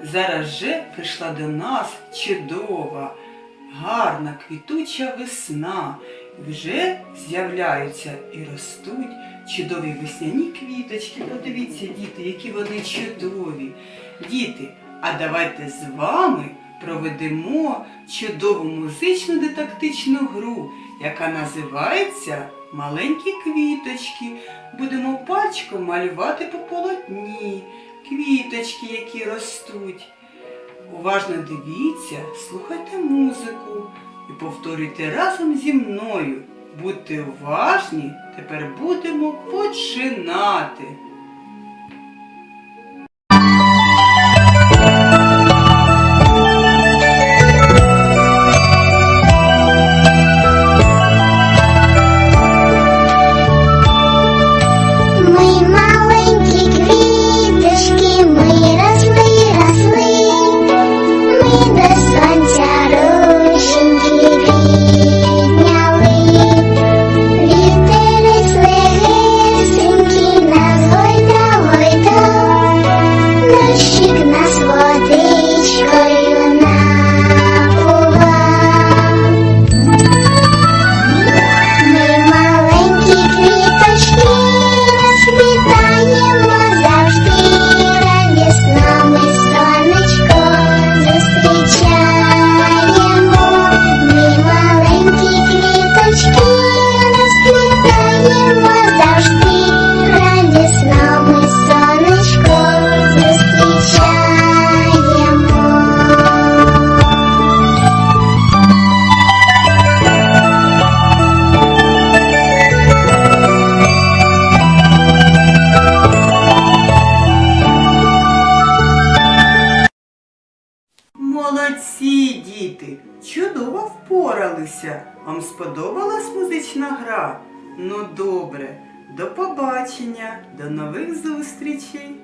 Зараз же прийшла до нас чудова, гарна квітуча весна. Вже з'являються і ростуть чудові весняні квіточки. Подивіться, діти, які вони чудові. Діти, а давайте з вами проведемо чудову музичну дидактичну гру, яка називається Маленькі квіточки. Будемо пальчиком малювати по полотні квіточки, які ростуть. Уважно дивіться, слухайте музику і повторюйте разом зі мною. Будьте уважні, тепер будемо починати. Чудово впоралися. Вам сподобалась музична гра? Ну добре, до побачення, до нових зустрічей!